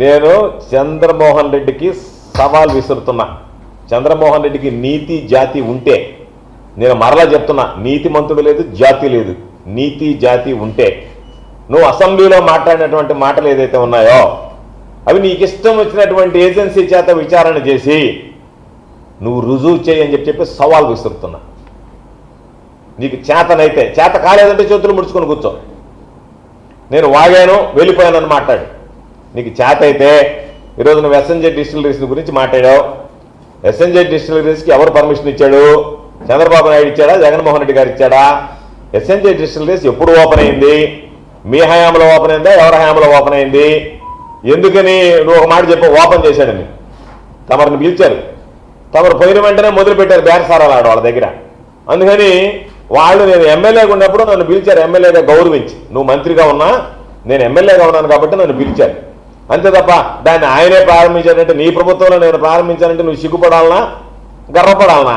నేను చంద్రమోహన్ రెడ్డికి సవాల్ విసురుతున్నా. చంద్రమోహన్ రెడ్డికి నీతి జాతి ఉంటే నేను మరలా చెప్తున్నా నీతి మంతుడు లేదు జాతి లేదు. నీతి జాతి ఉంటే. నువ్వు అసెంబ్లీలో మాట్లాడినటువంటి మాటలు ఏదైతే ఉన్నాయో అవి నీకు ఇష్టం వచ్చినటువంటి ఏజెన్సీ చేత విచారణ చేసి నువ్వు రుజువు చేయి అని చెప్పి చెప్పి సవాల్ విసురుతున్నా. నీకు చేతనైతే చేత కాలేదంటే చేతులు ముడుచుకొని కూర్చో. నేను వాగాను వెళ్ళిపోయానని మాట్లాడు. నీకు చేత అయితే ఈరోజు నువ్వు ఎస్ఎన్జే డిస్టిలరీస్ గురించి మాట్లాడావు. ఎస్ఎన్జే డిస్టిలరీస్కి ఎవరు పర్మిషన్ ఇచ్చాడు? చంద్రబాబు నాయుడు ఇచ్చాడా? జగన్మోహన్ రెడ్డి గారు ఇచ్చాడా? ఎస్ఎన్జే డిస్టిలరీస్ ఎప్పుడు ఓపెన్ అయింది? మీ హయాంలో ఓపెన్ అయిందా? ఎవరి హయాంలో ఓపెన్ అయింది? ఎందుకని నువ్వు ఒక మాట చెప్పు ఓపెన్ చేశాడని. తమరిని పిలిచారు. తమరు పోయిన వెంటనే మొదలుపెట్టారు బేరసారాలు ఆడ వాళ్ళ దగ్గర. అందుకని వాళ్ళు నేను ఎమ్మెల్యేగా ఉన్నప్పుడు నన్ను పిలిచారు ఎమ్మెల్యేగా గౌరవించి. నువ్వు మంత్రిగా ఉన్నా నేను ఎమ్మెల్యేగా ఉన్నాను కాబట్టి నన్ను పిలిచారు. అంతే తప్ప దాన్ని ఆయనే ప్రారంభించాడంటే నీ ప్రభుత్వంలో నేను ప్రారంభించానంటే నువ్వు సిగ్గుపడాలనా? గర్వపడాలనా?